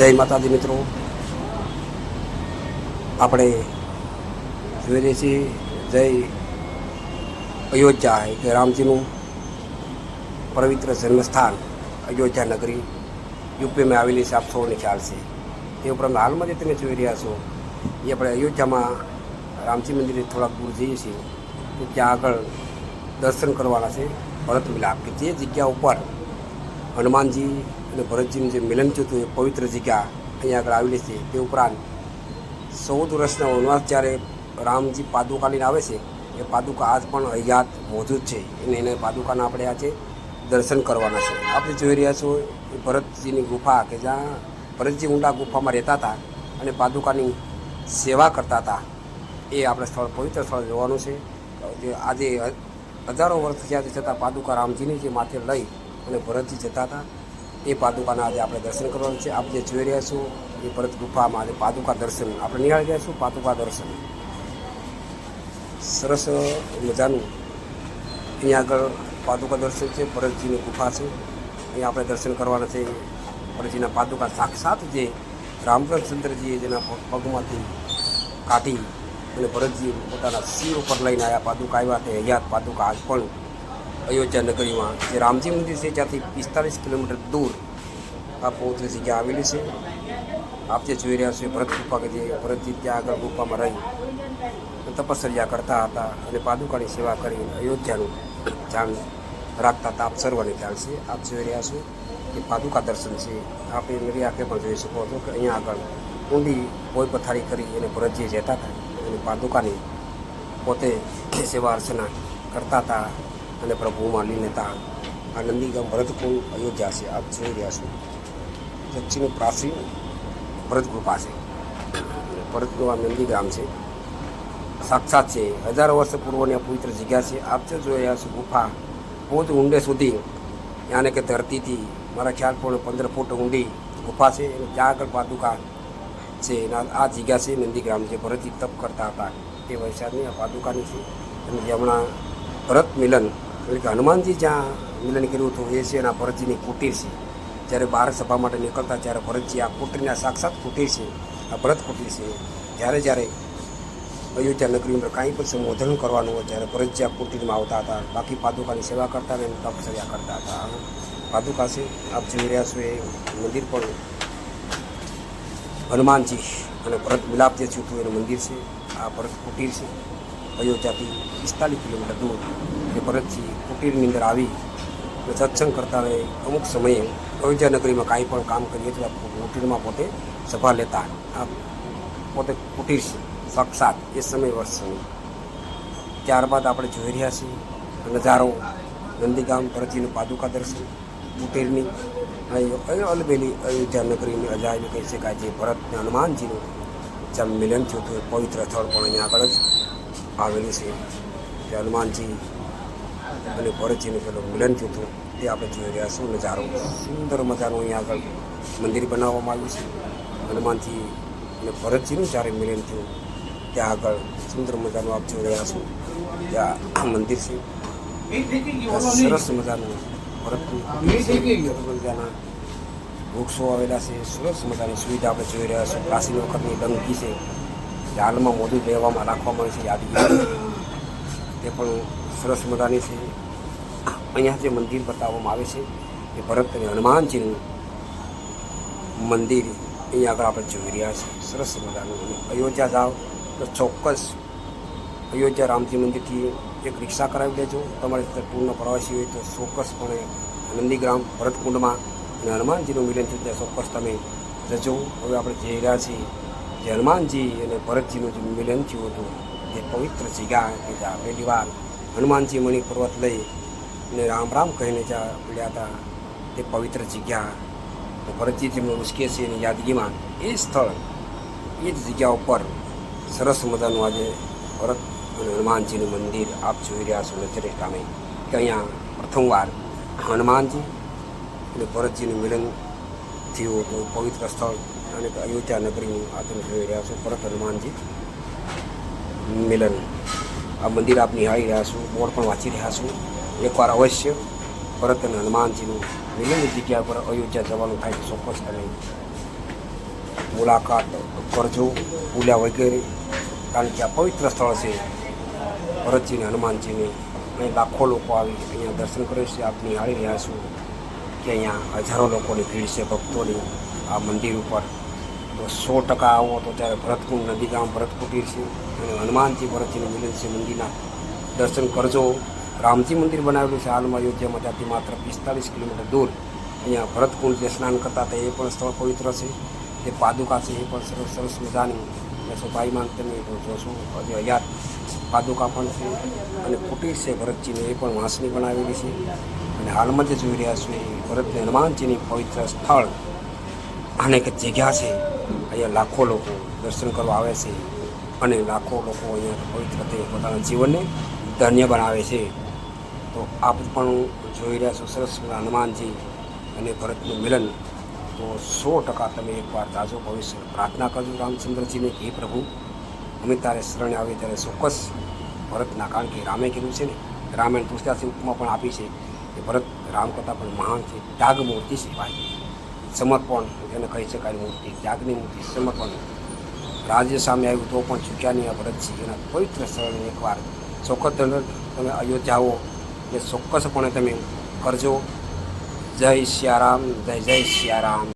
જય માતાજી મિત્રો. આપણે જોઈએ છીએ જય અયોધ્યા કે રામજીનું પવિત્ર જન્મસ્થાન અયોધ્યા નગરી. યુપીમાં આવેલી છે, આપ સૌને ખ્યાલ છે. તે ઉપરાંત હાલમાં જે તમે જોઈ રહ્યા છો, એ આપણે અયોધ્યામાં રામજી મંદિરે થોડાક દૂર જઈએ છીએ, તો ત્યાં આગળ દર્શન કરવાના છે, ભરત મિલાપ. કે જે જગ્યા ઉપર હનુમાનજી અને ભરતજીનું જે મિલન થયું હતું એ પવિત્ર જગ્યા અહીંયા આગળ આવેલી છે, તે ઉપરાંત ચૌદ વર્ષના વનવાસ જ્યારે રામજી પાદુકા લઈને આવે છે, એ પાદુકા આજ પણ હયાત મોજૂદ છે. અને એને પાદુકાના આપણે આજે દર્શન કરવાના છે. આપણે જોઈ રહ્યા છો એ ભરતજીની ગુફા કે જ્યાં ભરતજી ઊંડા ગુફામાં રહેતા હતા અને પાદુકાની સેવા કરતા હતા. એ આપણે સ્થળ, પવિત્ર સ્થળ જોવાનું છે. જે આજે હજારો વર્ષ થયા છતાં પાદુકા રામજીની જે માથે લઈ અને ભરતજી જતા હતા. એ પાદુકાના આજે આપણે દર્શન કરવાનું છે. આપ જે જોઈ રહ્યા છો, એ ભરત ગુફામાં આજે પાદુકા દર્શન. આપણે નિહાળી રહ્યા છું પાદુકા દર્શન. સરસ મજાનું અહીંયા આગળ પાદુકા દર્શન છે, ભરતજીની ગુફા છે. અહીંયા આપણે દર્શન કરવાના છે. ભરતજીના પાદુકા સાક્ષાત જે રામચંદ્રજીએ જેના પગમાંથી કાઢી અને ભરતજી પોતાના શિર ઉપર લઈને આવ્યા પાદુકા આવ્યા તે હયાત પાદુકા આજ પણ અયોધ્યા નગરીમાં, જે રામજી મંદિર છે ત્યાંથી પિસ્તાલીસ કિલોમીટર દૂર આ પૌત્ર જગ્યા આવેલી છે. આપ જે જોઈ રહ્યા છો, એ ભરત ગુફા કે જે ભરતજી ત્યાં આગળ ગુફામાં રહી તપસર્યા કરતા હતા અને પાદુકાની સેવા કરી અયોધ્યાનું ધ્યાન રાખતા હતા. આપ સર્વને ખ્યાલ છે, આપ જોઈ રહ્યા છો કે પાદુકા દર્શન છે. આપણે મેરી આંખે પણ જોઈ શકો છો કે અહીંયા આગળ ઊંડી કોઈ પથારી કરી અને ભરતજી જતા હતા અને પાદુકાની પોતે સેવા અર્ચના કરતા હતા. અને પ્રભુમાં લીન હતા આ નંદીગામ ભરતકુંડ, અયોધ્યા છે. આપ જોઈ રહ્યા છો. દક્ષિણ પ્રાચીન ભરત પાસે. ભરતનું આ નંદીગ્રામ છે. સાક્ષાત છે. હજારો વર્ષ પૂર્વની આ પવિત્ર જગ્યા છે. આપ જે જોઈ રહ્યા છો, ગુફા જ ઊંડે સુધી. યાને કે ધરતીથી, મારા ખ્યાલ પણ પંદર ફૂટ ઊંડી ગુફા છે. અને ત્યાં આગળ પાદુકા છે. એના આ જગ્યા છે નંદીગ્રામ, જે ભરતજી તપ કરતા હતા. તે વૈશાળની આ પાદુકાની છે. અને જે હમણાં ભરત મિલન એટલે કે હનુમાનજી જ્યાં મિલન કર્યું હતું, એ છે એના ભરતજીની કુટીર છે. જ્યારે બહાર સભા માટે નીકળતા ત્યારે ભરતજી આ કુટીરના સાક્ષાત કુટીર છે, આ ભરત કુટીર છે. જ્યારે જ્યારે અયોધ્યા નગરી અંદર કાંઈ પણ સંબોધન કરવાનું હોય, ત્યારે ભરતજી આ કુટીરમાં આવતા હતા. બાકી પાદુકાની સેવા કરતા અને તપસર્યા કરતા હતા. પાદુકા છે, આપ જોઈ રહ્યા છો એ મંદિર પણ. હનુમાનજી અને ભરત મિલાપ જે હતું એનું મંદિર છે. આ ભરત કુટીર છે. અયોધ્યાથી પિસ્તાલીસ કિલોમીટર દૂર એ ભરતજી કુટીરની અંદર આવી અને સત્સંગ કરતા હોય અમુક સમયે અયોધ્યા નગરીમાં કાંઈ પણ કામ કરીએ તો કુટીરમાં પોતે સભા લેતા. આ પોતે કુટીર છે સાક્ષાત એ સમય વર્ષ ત્યારબાદ આપણે જોઈ રહ્યા છીએ નજારો નંદીગામ ભરતજીનું પાદુકા દર્શન, કુટીરની અલબેલી અયોધ્યા નગરીની અજાયબી કહી શકાય, જે ભરત હનુમાનજીનું જેમ મિલન થયું હતું. પવિત્ર સ્થળ પણ અહીંયા આગળ જ. આવેલું છે. જે હનુમાનજી અને ભરતજીનું પેલું મિલન થયું હતું તે આપણે જોઈ રહ્યા છું નજારો સુંદર મજાનું અહીંયા આગળ મંદિર બનાવવામાં આવ્યું છે. હનુમાનજી અને ભરતજીનું જ્યારે મિલન થયું, ત્યાં આગળ સુંદર મજાનું આપ જોઈ રહ્યા છો. ત્યાં મંદિર છે. સરસ મજાનું ભરતનું મજાના વૃક્ષો આવેલા છે. સરસ મજાની સુવિધા આપણે જોઈ રહ્યા છું પ્રાચીન વખતની ડંકી છે. હાલમાં મોદી લેવામાં રાખવામાં આવે છે, યાદગીરી. તે પણ સરસ મજાની છે. અહીંયા જે મંદિર બતાવવામાં આવે છે, એ ભરત અને હનુમાનજીનું મંદિર અહીંયા આગળ આપણે જોઈ રહ્યા છીએ. સરસ મજાનું. અને અયોધ્યા જાઓ તો ચોક્કસ અયોધ્યા રામજી મંદિરથી એક રિક્ષા કરાવી લેજો તમારે પૂર્ણ પ્રવાસી હોય તો ચોક્કસપણે નંદીગ્રામ, ભરતકુંડમાં અને હનુમાનજીનું મિલન થયું ત્યાં ચોક્કસ તમે જજો. હવે આપણે જઈ રહ્યા છીએ જે હનુમાનજી અને ભરતજીનું જે મિલન થયું હતું જે પવિત્ર જગ્યા કે જ્યાં પહેલી વાર હનુમાનજી મણિ પર્વત લઈ અને રામ રામ કહીને જ્યાં મળ્યા હતા. તે પવિત્ર જગ્યા. ભરતજી જેમને ઉશ્કે છે એની યાદગીમાં એ સ્થળ, એ જ જગ્યા ઉપર સરસ મજાનું આજે ભરત અને હનુમાનજીનું મંદિર આપ જોઈ રહ્યા છો નજરે સામે. કે અહીંયા પ્રથમવાર હનુમાનજી અને ભરતજીનું મિલન થયું હતું. પવિત્ર સ્થળ અને અયોધ્યા નગરીનું આ તમે જોઈ રહ્યા છો. ભરત હનુમાનજી મિલન. આ મંદિર આપ નિહાળી રહ્યા છો, બોર્ડ પણ વાંચી રહ્યા છો. એકવાર અવશ્ય ભરત અને હનુમાનજીનું મિલનની જગ્યા પર અયોધ્યા જવાનું થાય તો ચોક્કસ તમે મુલાકાત કરજો. ભૂલ્યા વગેરે. કારણ કે આ પવિત્ર સ્થળ છે. ભરતજીને, હનુમાનજીને અહીં લાખો લોકો આવી અહીંયા દર્શન કરે છે. આપ નિહાળી રહ્યા છો કે અહીંયા હજારો લોકોની ભીડ છે, ભક્તોની આ મંદિર ઉપર. તો સો ટકા આવો તો ત્યારે ભરતકુંડ નદી ગામ ભરતકુટીર છે. અને હનુમાનજી ભરતજીનું મિલન છે મંદિરના. દર્શન કરજો. રામજી મંદિર બનાવેલું છે હાલમાં અયોધ્યામાં ત્યાંથી માત્ર પિસ્તાલીસ કિલોમીટર દૂર. અહીંયા ભરતકુંડ જે સ્નાન કરતા હતા એ પણ સ્થળ પવિત્ર છે. જે પાદુકા છે એ પણ સરસ સરસ મજાની. એટલે સ્વભાઈમાં તમે જોશો. હજી હયાત પાદુકા પણ છે. અને કુટીર છે ભરતજીને એ પણ વાંસની બનાવેલી છે. અને હાલમાં જે જોઈ રહ્યા છો એ ભરતને હનુમાનજીની પવિત્ર સ્થળ. અનેક જગ્યા છે અહીંયા લાખો લોકો દર્શન કરવા આવે છે અને લાખો લોકો અહીંયા પવિત્ર થઈ પોતાના જીવનને ધન્ય બનાવે છે. તો આપ પણ જોઈ રહ્યા છો, સરસ હનુમાનજી અને ભરતનું મિલન. તો સો ટકા તમે એકવાર તાજો ભવિષ્ય પ્રાર્થના કરજો રામચંદ્રજીને. કે પ્રભુ, અમે તારે શરણે આવે ત્યારે ચોક્કસ ભરતના, કારણ કે રામે કીધું છે ને, રામાયણ તુલસીદાસી ઉપમા પણ આપી છે કે ભરત રામ કરતાં પણ મહાન છે ડાગ મૂર્તિ છે ભાઈ સમર્પણ એને કહી શકાય મૂર્તિ, ત્યાગની મૂર્તિ, સમર્પણ. રાજ્ય સામે આવ્યું તો પણ ચૂક્યા નહીં આ છે એના પવિત્ર સ્થળને એકવાર ચોક્કસ તમે અયોધ્યા આવો એ ચોક્કસપણે તમે કરજો. જય સિયારામ જય જય સિયારામ